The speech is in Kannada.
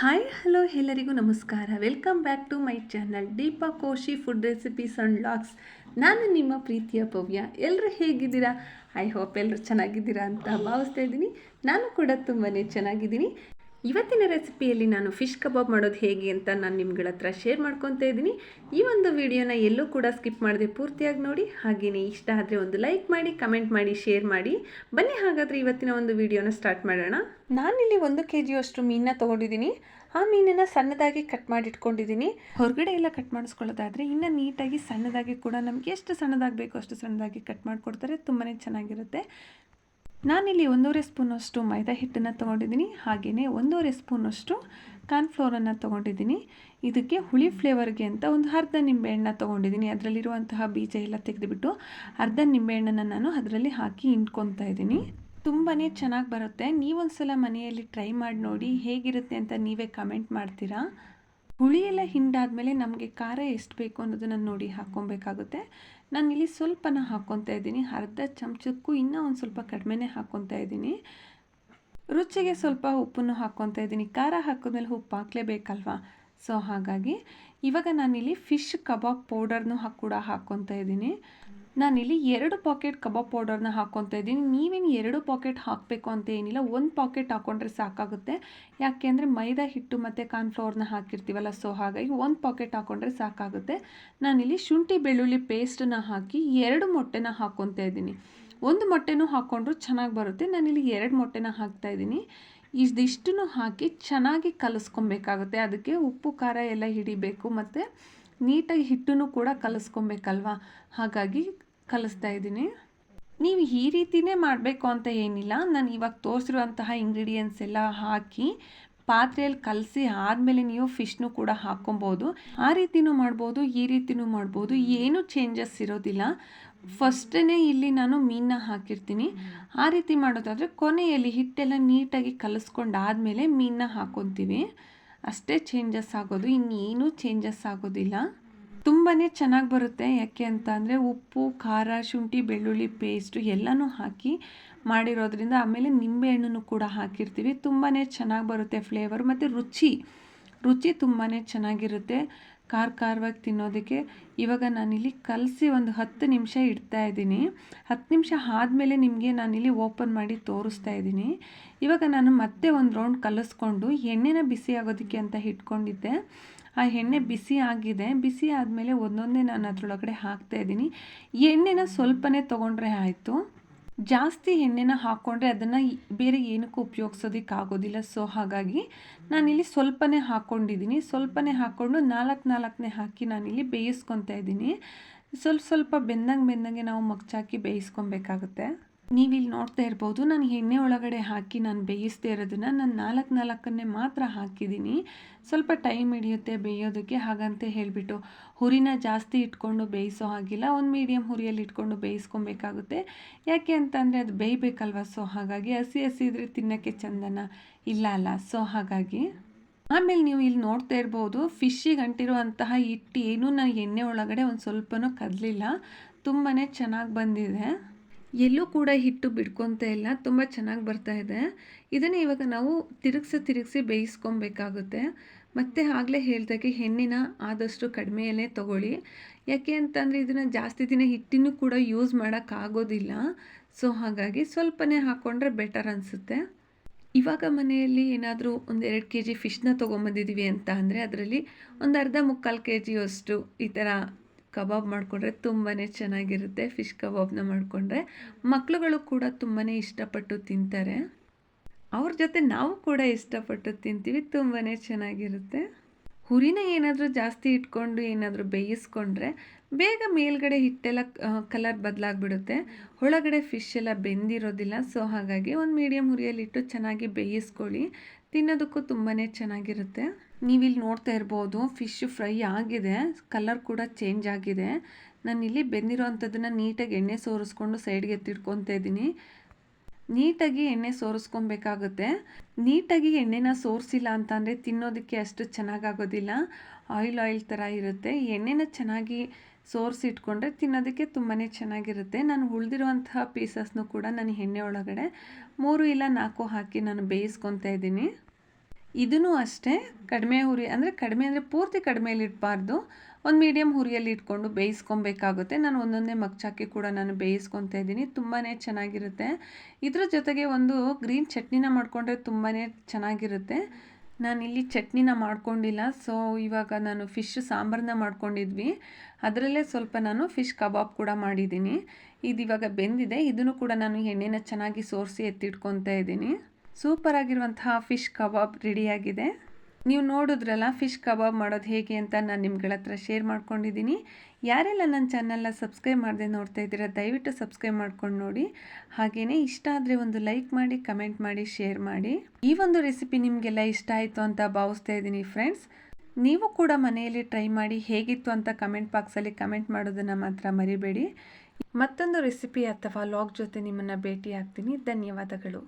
ಹಾಯ್, ಹಲೋ ಎಲ್ಲರಿಗೂ ನಮಸ್ಕಾರ. Welcome back to my channel Deepa Koshi food recipes and logs ನಾನು ನಿಮ್ಮ ಪ್ರೀತಿಯ ಪವ್ಯ. ಎಲ್ಲರೂ ಹೇಗಿದ್ದೀರಾ? ಐ ಹೋಪ್ ಎಲ್ಲರೂ ಚೆನ್ನಾಗಿದ್ದೀರಾ ಅಂತ ಭಾವಿಸ್ತಾ ಇದ್ದೀನಿ. ನಾನು ಕೂಡ ತುಂಬಾ ಚೆನ್ನಾಗಿದ್ದೀನಿ. ಇವತ್ತಿನ ರೆಸಿಪಿಯಲ್ಲಿ ನಾನು ಫಿಶ್ ಕಬಾಬ್ ಮಾಡೋದು ಹೇಗೆ ಅಂತ ನಾನು ನಿಮ್ಗಳ ಹತ್ರ ಶೇರ್ ಮಾಡ್ಕೊತಾ ಇದ್ದೀನಿ. ಈ ಒಂದು ವಿಡಿಯೋನ ಎಲ್ಲೂ ಕೂಡ ಸ್ಕಿಪ್ ಮಾಡದೆ ಪೂರ್ತಿಯಾಗಿ ನೋಡಿ. ಹಾಗೆಯೇ ಇಷ್ಟ ಆದರೆ ಒಂದು ಲೈಕ್ ಮಾಡಿ, ಕಮೆಂಟ್ ಮಾಡಿ, ಶೇರ್ ಮಾಡಿ. ಬನ್ನಿ ಹಾಗಾದರೆ ಇವತ್ತಿನ ಒಂದು ವಿಡಿಯೋನ ಸ್ಟಾರ್ಟ್ ಮಾಡೋಣ. ನಾನಿಲ್ಲಿ ಒಂದು ಕೆ ಜಿಯಷ್ಟು ಮೀನನ್ನ ತೊಗೊಂಡಿದ್ದೀನಿ. ಆ ಮೀನನ್ನು ಸಣ್ಣದಾಗಿ ಕಟ್ ಮಾಡಿ ಇಟ್ಕೊಂಡಿದ್ದೀನಿ ಹೊರಗಡೆ ಎಲ್ಲ ಕಟ್ ಮಾಡಿಸ್ಕೊಳ್ಳೋದಾದರೆ ಇನ್ನು ನೀಟಾಗಿ ಸಣ್ಣದಾಗಿ ಕೂಡ ನಮಗೆ ಎಷ್ಟು ಸಣ್ಣದಾಗಿ ಬೇಕೋ ಅಷ್ಟು ಸಣ್ಣದಾಗಿ ಕಟ್ ಮಾಡಿಕೊಡ್ತಾರೆ. ತುಂಬಾ ಚೆನ್ನಾಗಿರುತ್ತೆ. ನಾನಿಲ್ಲಿ ಒಂದೂವರೆ ಸ್ಪೂನಷ್ಟು ಮೈದಾ ಹಿಟ್ಟನ್ನು ತೊಗೊಂಡಿದ್ದೀನಿ, ಹಾಗೆಯೇ ಒಂದೂವರೆ ಸ್ಪೂನಷ್ಟು ಕಾರ್ನ್ಫ್ಲೋರನ್ನು ತೊಗೊಂಡಿದ್ದೀನಿ. ಇದಕ್ಕೆ ಹುಳಿ ಫ್ಲೇವರ್ಗೆ ಅಂತ ಒಂದು ಅರ್ಧ ನಿಂಬೆಹಣ್ಣ ತೊಗೊಂಡಿದ್ದೀನಿ. ಅದರಲ್ಲಿರುವಂತಹ ಬೀಜ ಎಲ್ಲ ತೆಗೆದುಬಿಟ್ಟು ಅರ್ಧ ನಿಂಬೆಹಣ್ಣನ್ನು ನಾನು ಅದರಲ್ಲಿ ಹಾಕಿ ಇಂಟ್ಕೊತಾ ಇದ್ದೀನಿ. ತುಂಬಾ ಚೆನ್ನಾಗಿ ಬರುತ್ತೆ. ನೀವೊಂದ್ಸಲ ಮನೆಯಲ್ಲಿ ಟ್ರೈ ಮಾಡಿ ನೋಡಿ ಹೇಗಿರುತ್ತೆ ಅಂತ ನೀವೇ ಕಮೆಂಟ್ ಮಾಡ್ತೀರಾ? ಹುಳಿ ಎಲ್ಲ ಹಿಂಡಾದ್ಮೇಲೆ ನಮಗೆ ಖಾರ ಎಷ್ಟು ಬೇಕು ಅನ್ನೋದನ್ನು ನೋಡಿ ಹಾಕ್ಕೊಬೇಕಾಗುತ್ತೆ. ನಾನು ಇಲ್ಲಿ ಸ್ವಲ್ಪನ ಹಾಕ್ಕೊತಾ ಇದ್ದೀನಿ. ಅರ್ಧ ಚಮಚಕ್ಕೂ ಇನ್ನೂ ಒಂದು ಸ್ವಲ್ಪ ಕಡಿಮೆನೇ ಹಾಕ್ಕೊತಾ ಇದ್ದೀನಿ. ರುಚಿಗೆ ಸ್ವಲ್ಪ ಉಪ್ಪನ್ನು ಹಾಕ್ಕೊತಾ ಇದ್ದೀನಿ. ಖಾರ ಹಾಕಿದ್ಮೇಲೆ ಉಪ್ಪು ಹಾಕಲೇಬೇಕಲ್ವಾ? ಸೊ, ಹಾಗಾಗಿ ಇವಾಗ ನಾನಿಲ್ಲಿ ಫಿಶ್ ಕಬಾಬ್ ಪೌಡರ್ನು ಕೂಡ ಹಾಕ್ಕೊತಾ ಇದ್ದೀನಿ. ನಾನಿಲ್ಲಿ ಎರಡು ಪಾಕೆಟ್ ಕಬಾಬ್ ಪೌಡರ್ನ ಹಾಕ್ಕೊತಾ ಇದ್ದೀನಿ. ನೀವೇನು ಎರಡು ಪಾಕೆಟ್ ಹಾಕಬೇಕು ಅಂತ ಏನಿಲ್ಲ, ಒಂದು ಪಾಕೆಟ್ ಹಾಕ್ಕೊಂಡ್ರೆ ಸಾಕಾಗುತ್ತೆ. ಯಾಕೆ ಅಂದರೆ ಮೈದಾ ಹಿಟ್ಟು ಮತ್ತು ಕಾರ್ನ್ಫ್ಲವರ್ನ ಹಾಕಿರ್ತೀವಲ್ಲ ಸೊ ಹಾಗಾಗಿ ಒಂದು ಪಾಕೆಟ್ ಹಾಕ್ಕೊಂಡ್ರೆ ಸಾಕಾಗುತ್ತೆ. ನಾನಿಲ್ಲಿ ಶುಂಠಿ ಬೆಳ್ಳುಳ್ಳಿ ಪೇಸ್ಟನ್ನ ಹಾಕಿ ಎರಡು ಮೊಟ್ಟೆನ ಹಾಕ್ಕೊತಾ ಇದ್ದೀನಿ. ಒಂದು ಮೊಟ್ಟೆನೂ ಹಾಕ್ಕೊಂಡ್ರು ಚೆನ್ನಾಗಿ ಬರುತ್ತೆ. ನಾನಿಲ್ಲಿ ಎರಡು ಮೊಟ್ಟೆನ ಹಾಕ್ತಾ ಇದ್ದೀನಿ. ಇದಿಷ್ಟನ್ನು ಹಾಕಿ ಚೆನ್ನಾಗಿ ಕಲಸ್ಕೊಬೇಕಾಗುತ್ತೆ. ಅದಕ್ಕೆ ಉಪ್ಪು, ಖಾರ ಎಲ್ಲ ಹಿಡಿಬೇಕು. ಮತ್ತು ನೀಟಾಗಿ ಹಿಟ್ಟನ್ನು ಕೂಡ ಕಲಿಸ್ಕೊಬೇಕಲ್ವಾ? ಹಾಗಾಗಿ ಕಲಿಸ್ತಾ ಇದ್ದೀನಿ. ನೀವು ಈ ರೀತಿಯೇ ಮಾಡಬೇಕು ಅಂತ ಏನಿಲ್ಲ. ನಾನು ಇವಾಗ ತೋರಿಸಿರುವಂತಹ ಇಂಗ್ರೀಡಿಯೆಂಟ್ಸ್ ಎಲ್ಲ ಹಾಕಿ ಪಾತ್ರೆಯಲ್ಲಿ ಕಲಸಿ ಆದಮೇಲೆ ನೀವು ಫಿಶ್ನು ಕೂಡ ಹಾಕ್ಕೊಬೋದು. ಆ ರೀತಿನೂ ಮಾಡ್ಬೋದು, ಈ ರೀತಿನೂ ಮಾಡ್ಬೋದು. ಏನೂ ಚೇಂಜಸ್ ಇರೋದಿಲ್ಲ. ಫಸ್ಟೇ ಇಲ್ಲಿ ನಾನು ಮೀನನ್ನ ಹಾಕಿರ್ತೀನಿ. ಆ ರೀತಿ ಮಾಡೋದಾದರೆ ಕೊನೆಯಲ್ಲಿ ಹಿಟ್ಟೆಲ್ಲ ನೀಟಾಗಿ ಕಲಿಸ್ಕೊಂಡಾದಮೇಲೆ ಮೀನನ್ನ ಹಾಕ್ಕೊತೀವಿ ಅಷ್ಟೇ ಚೇಂಜಸ್ ಆಗೋದು. ಇನ್ನೇನೂ ಚೇಂಜಸ್ ಆಗೋದಿಲ್ಲ. ತುಂಬಾ ಚೆನ್ನಾಗಿ ಬರುತ್ತೆ. ಯಾಕೆ ಅಂತ ಅಂದರೆ ಉಪ್ಪು, ಖಾರ, ಶುಂಠಿ, ಬೆಳ್ಳುಳ್ಳಿ ಪೇಸ್ಟು ಎಲ್ಲನೂ ಹಾಕಿ ಮಾಡಿರೋದ್ರಿಂದ ಆಮೇಲೆ ನಿಂಬೆಹಣ್ಣನ್ನು ಕೂಡ ಹಾಕಿರ್ತೀವಿ. ತುಂಬಾ ಚೆನ್ನಾಗಿ ಬರುತ್ತೆ ಫ್ಲೇವರ್ ಮತ್ತು ರುಚಿ. ರುಚಿ ತುಂಬಾ ಚೆನ್ನಾಗಿರುತ್ತೆ. ಖಾರ ಖಾರವಾಗಿ ತಿನ್ನೋದಕ್ಕೆ. ಇವಾಗ ನಾನಿಲ್ಲಿ ಕಲಸಿ ಒಂದು ಹತ್ತು ನಿಮಿಷ ಇಡ್ತಾ ಇದ್ದೀನಿ. ಹತ್ತು ನಿಮಿಷ ಆದಮೇಲೆ ನಿಮಗೆ ನಾನಿಲ್ಲಿ ಓಪನ್ ಮಾಡಿ ತೋರಿಸ್ತಾ ಇದ್ದೀನಿ. ಇವಾಗ ನಾನು ಮತ್ತೆ ಒಂದು ರೌಂಡ್ ಕಲಸ್ಕೊಂಡು ಎಣ್ಣೆನ ಬಿಸಿ ಆಗೋದಕ್ಕೆ ಅಂತ ಇಟ್ಕೊಂಡಿದ್ದೆ ಆ ಎಣ್ಣೆ ಬಿಸಿ ಆಗಿದೆ. ಬಿಸಿ ಆದಮೇಲೆ ಒಂದೊಂದೇ ನಾನು ಅದರೊಳಗಡೆ ಹಾಕ್ತಾ ಇದ್ದೀನಿ. ಎಣ್ಣೆನ ಸ್ವಲ್ಪನೇ ತೊಗೊಂಡ್ರೆ ಆಯಿತು. ಜಾಸ್ತಿ ಎಣ್ಣೆನ ಹಾಕ್ಕೊಂಡ್ರೆ ಅದನ್ನು ಬೇರೆ ಏನಕ್ಕೂ ಉಪಯೋಗಿಸೋದಕ್ಕೆ ಆಗೋದಿಲ್ಲ. ಸೊ, ಹಾಗಾಗಿ ನಾನಿಲ್ಲಿ ಸ್ವಲ್ಪನೇ ಹಾಕ್ಕೊಂಡಿದ್ದೀನಿ ಸ್ವಲ್ಪನೇ ಹಾಕ್ಕೊಂಡು ನಾಲ್ಕು ನಾಲ್ಕನೇ ಹಾಕಿ ನಾನಿಲ್ಲಿ ಬೇಯಿಸ್ಕೊತಾ ಇದ್ದೀನಿ. ಸ್ವಲ್ಪ ಸ್ವಲ್ಪ ಬೆಂದಂಗೆ ಬೆಂದಂಗೆ ನಾವು ಮಗ್ಚಾಕಿ ಬೇಯಿಸ್ಕೊಬೇಕಾಗುತ್ತೆ. ನೀವಿಲ್ಲಿ ನೋಡ್ತಾ ಇರ್ಬೋದು, ನಾನು ಎಣ್ಣೆ ಒಳಗಡೆ ಹಾಕಿ ನಾನು ಬೇಯಿಸ್ತಾ ಇರೋದನ್ನು ನಾನು ನಾಲ್ಕು ನಾಲ್ಕನ್ನೇ ಮಾತ್ರ ಹಾಕಿದ್ದೀನಿ. ಸ್ವಲ್ಪ ಟೈಮ್ ಹಿಡಿಯುತ್ತೆ ಬೇಯೋದಕ್ಕೆ, ಹಾಗಂತ ಹೇಳಿಬಿಟ್ಟು ಹುರಿನ ಜಾಸ್ತಿ ಇಟ್ಕೊಂಡು ಬೇಯಿಸೋ ಹಾಗಿಲ್ಲ. ಒಂದು ಮೀಡಿಯಮ್ ಹುರಿಯಲ್ಲಿ ಇಟ್ಕೊಂಡು ಬೇಯಿಸ್ಕೊಬೇಕಾಗುತ್ತೆ. ಯಾಕೆ ಅಂತಂದರೆ ಅದು ಬೇಯಬೇಕಲ್ವ? ಸೊ ಹಾಗಾಗಿ ಹಸಿ ಹಸಿ ಇದ್ರೆ ತಿನ್ನೋಕ್ಕೆ ಚಂದನ ಇಲ್ಲ ಅಲ್ಲ? ಸೊ ಹಾಗಾಗಿ ಆಮೇಲೆ ನೀವು ಇಲ್ಲಿ ನೋಡ್ತಾ ಇರ್ಬೋದು ಫಿಶ್ಶಿಗೆ ಅಂಟಿರುವಂತಹ ಹಿಟ್ಟು ಏನೂ ನಾನು ಎಣ್ಣೆ ಒಳಗಡೆ ಒಂದು ಸ್ವಲ್ಪನೂ ಕದಲಿಲ್ಲ. ತುಂಬಾ ಚೆನ್ನಾಗಿ ಬಂದಿದೆ. ಎಲ್ಲೂ ಕೂಡ ಹಿಟ್ಟು ಬಿಡ್ಕೊತ ಇಲ್ಲ. ತುಂಬ ಚೆನ್ನಾಗಿ ಬರ್ತಾ ಇದೆ. ಇದನ್ನು ಇವಾಗ ನಾವು ತಿರುಗಿಸಿ ತಿರುಗಿಸಿ ಬೇಯಿಸ್ಕೊಬೇಕಾಗುತ್ತೆ. ಮತ್ತು ಆಗಲೇ ಹೇಳ್ದಾಗೆ ಹೆಣ್ಣಿನ ಆದಷ್ಟು ಕಡಿಮೆಯಲ್ಲೇ ತೊಗೊಳ್ಳಿ. ಯಾಕೆ ಅಂತಂದರೆ ಇದನ್ನು ಜಾಸ್ತಿ ದಿನ ಹಿಟ್ಟಿನೂ ಕೂಡ ಯೂಸ್ ಮಾಡೋಕ್ಕಾಗೋದಿಲ್ಲ ಸೊ ಹಾಗಾಗಿ ಸ್ವಲ್ಪನೇ ಹಾಕ್ಕೊಂಡ್ರೆ ಬೆಟರ್ ಅನಿಸುತ್ತೆ. ಇವಾಗ ಮನೆಯಲ್ಲಿ ಏನಾದರೂ ಒಂದು ಎರಡು ಕೆ ಜಿ ಫಿಶ್ನ ತೊಗೊಂಬಂದಿದ್ದೀವಿ ಅಂತ ಅಂದರೆ ಅದರಲ್ಲಿ ಒಂದು ಅರ್ಧ ಮುಕ್ಕಾಲು ಕೆ ಜಿಯಷ್ಟು ಈ ಥರ ಕಬಾಬ್ ಮಾಡಿಕೊಂಡ್ರೆ ತುಂಬಾ ಚೆನ್ನಾಗಿರುತ್ತೆ, ಫಿಶ್ ಕಬಾಬ್ನ ಮಾಡಿಕೊಂಡ್ರೆ. ಮಕ್ಕಳುಗಳು ಕೂಡ ತುಂಬಾ ಇಷ್ಟಪಟ್ಟು ತಿಂತಾರೆ. ಅವ್ರ ಜೊತೆ ನಾವು ಕೂಡ ಇಷ್ಟಪಟ್ಟು ತಿಂತೀವಿ ತುಂಬಾ ಚೆನ್ನಾಗಿರುತ್ತೆ. ಹುರಿನ ಏನಾದರೂ ಜಾಸ್ತಿ ಇಟ್ಕೊಂಡು ಏನಾದರೂ ಬೇಯಿಸ್ಕೊಂಡ್ರೆ ಬೇಗ ಮೇಲ್ಗಡೆ ಹಿಟ್ಟೆಲ್ಲ ಕಲರ್ ಬದಲಾಗ್ಬಿಡುತ್ತೆ. ಒಳಗಡೆ ಫಿಶ್ ಎಲ್ಲ ಬೆಂದಿರೋದಿಲ್ಲ ಸೊ ಹಾಗಾಗಿ ಒಂದು ಮೀಡಿಯಮ್ ಹುರಿಯಲ್ಲಿಟ್ಟು ಚೆನ್ನಾಗಿ ಬೇಯಿಸ್ಕೊಳ್ಳಿ. ತಿನ್ನೋದಕ್ಕೂ ತುಂಬಾ ಚೆನ್ನಾಗಿರುತ್ತೆ. ನೀವಿಲ್ಲಿ ನೋಡ್ತಾ ಇರ್ಬೋದು ಫಿಶ್ ಫ್ರೈ ಆಗಿದೆ ಕಲರ್ ಕೂಡ ಚೇಂಜ್ ಆಗಿದೆ. ನಾನು ಇಲ್ಲಿ ಬೆಂದಿರೋ ಅಂಥದ್ದನ್ನು ನೀಟಾಗಿ ಎಣ್ಣೆ ಸೋರಿಸ್ಕೊಂಡು ಸೈಡ್ಗೆ ಎತ್ತಿಟ್ಕೊತಾ ಇದ್ದೀನಿ ನೀಟಾಗಿ ಎಣ್ಣೆ ಸೋರಿಸ್ಕೊಬೇಕಾಗುತ್ತೆ. ನೀಟಾಗಿ ಎಣ್ಣೆನ ಸೋರಿಸಿಲ್ಲ ಅಂತಂದರೆ ತಿನ್ನೋದಕ್ಕೆ ಅಷ್ಟು ಚೆನ್ನಾಗಾಗೋದಿಲ್ಲ. ಆಯಿಲ್ ಆಯಿಲ್ ಥರ ಇರುತ್ತೆ. ಎಣ್ಣೆನ ಚೆನ್ನಾಗಿ ಸೋರಿಸಿಟ್ಕೊಂಡ್ರೆ ತಿನ್ನೋದಕ್ಕೆ ತುಂಬಾ ಚೆನ್ನಾಗಿರುತ್ತೆ. ನಾನು ಉಳಿದಿರುವಂತಹ ಪೀಸಸ್ನು ಕೂಡ ನಾನು ಎಣ್ಣೆ ಒಳಗಡೆ ಮೂರು ಇಲ್ಲ ನಾಲ್ಕು ಹಾಕಿ ನಾನು ಬೇಯಿಸ್ಕೊತಾ ಇದ್ದೀನಿ. ಇದೂ ಅಷ್ಟೇ ಕಡಿಮೆ ಹುರಿ, ಅಂದರೆ ಕಡಿಮೆ ಅಂದರೆ ಪೂರ್ತಿ ಕಡಿಮೆಯಲ್ಲಿ ಇಡಬಾರ್ದು. ಒಂದು ಮೀಡಿಯಮ್ ಹುರಿಯಲ್ಲಿ ಇಟ್ಕೊಂಡು ಬೇಯಿಸ್ಕೊಬೇಕಾಗುತ್ತೆ. ನಾನು ಒಂದೊಂದೇ ಮಗ್ಚಾಕಿ ಕೂಡ ನಾನು ಬೇಯಿಸ್ಕೊತಾ ಇದ್ದೀನಿ. ತುಂಬಾ ಚೆನ್ನಾಗಿರುತ್ತೆ. ಇದ್ರ ಜೊತೆಗೆ ಒಂದು ಗ್ರೀನ್ ಚಟ್ನಿನ ಮಾಡಿಕೊಂಡ್ರೆ ತುಂಬಾ ಚೆನ್ನಾಗಿರುತ್ತೆ. ನಾನು ಇಲ್ಲಿ ಚಟ್ನಿನ ಮಾಡ್ಕೊಂಡಿಲ್ಲ. ಸೊ ಇವಾಗ ನಾನು ಫಿಶ್ ಸಾಂಬಾರನ್ನ ಮಾಡ್ಕೊಂಡಿದ್ವಿ. ಅದರಲ್ಲೇ ಸ್ವಲ್ಪ ನಾನು ಫಿಶ್ ಕಬಾಬ್ ಕೂಡ ಮಾಡಿದ್ದೀನಿ. ಇದು ಇವಾಗ ಬೆಂದಿದೆ. ಇದನ್ನು ಕೂಡ ನಾನು ಎಣ್ಣೆನ ಚೆನ್ನಾಗಿ ಸೋರಿಸಿ ಎತ್ತಿಟ್ಕೊತಾ ಇದ್ದೀನಿ. ಸೂಪರ್ ಆಗಿರುವಂತಹ ಫಿಶ್ ಕಬಾಬ್ ರೆಡಿಯಾಗಿದೆ. ನೀವು ನೋಡಿದ್ರಲ್ಲ, ಫಿಶ್ ಕಬಾಬ್ ಮಾಡೋದು ಹೇಗೆ ಅಂತ ನಾನು ನಿಮ್ಗಳ ಹತ್ರ ಶೇರ್ ಮಾಡ್ಕೊಂಡಿದ್ದೀನಿ. ಯಾರೆಲ್ಲ ನನ್ನ ಚಾನಲ್ನ ಸಬ್ಸ್ಕ್ರೈಬ್ ಮಾಡದೆ ನೋಡ್ತಾ ಇದ್ದೀರಾ, ದಯವಿಟ್ಟು ಸಬ್ಸ್ಕ್ರೈಬ್ ಮಾಡ್ಕೊಂಡು ನೋಡಿ. ಹಾಗೆಯೇ ಇಷ್ಟ ಆದರೆ ಒಂದು ಲೈಕ್ ಮಾಡಿ ಕಮೆಂಟ್ ಮಾಡಿ ಶೇರ್ ಮಾಡಿ. ಈ ಒಂದು ರೆಸಿಪಿ ನಿಮಗೆಲ್ಲ ಇಷ್ಟ ಆಯಿತು ಅಂತ ಭಾವಿಸ್ತಾ ಇದ್ದೀನಿ ಫ್ರೆಂಡ್ಸ್ ನೀವು ಕೂಡ ಮನೆಯಲ್ಲಿ ಟ್ರೈ ಮಾಡಿ ಹೇಗಿತ್ತು ಅಂತ ಕಮೆಂಟ್ ಬಾಕ್ಸಲ್ಲಿ ಕಮೆಂಟ್ ಮಾಡೋದನ್ನು ಮಾತ್ರ ಮರಿಬೇಡಿ. ಮತ್ತೊಂದು ರೆಸಿಪಿ ಅಥವಾ ಲಾಗ್ ಜೊತೆ ನಿಮ್ಮನ್ನು ಭೇಟಿ ಆಗ್ತೀನಿ ಧನ್ಯವಾದಗಳು.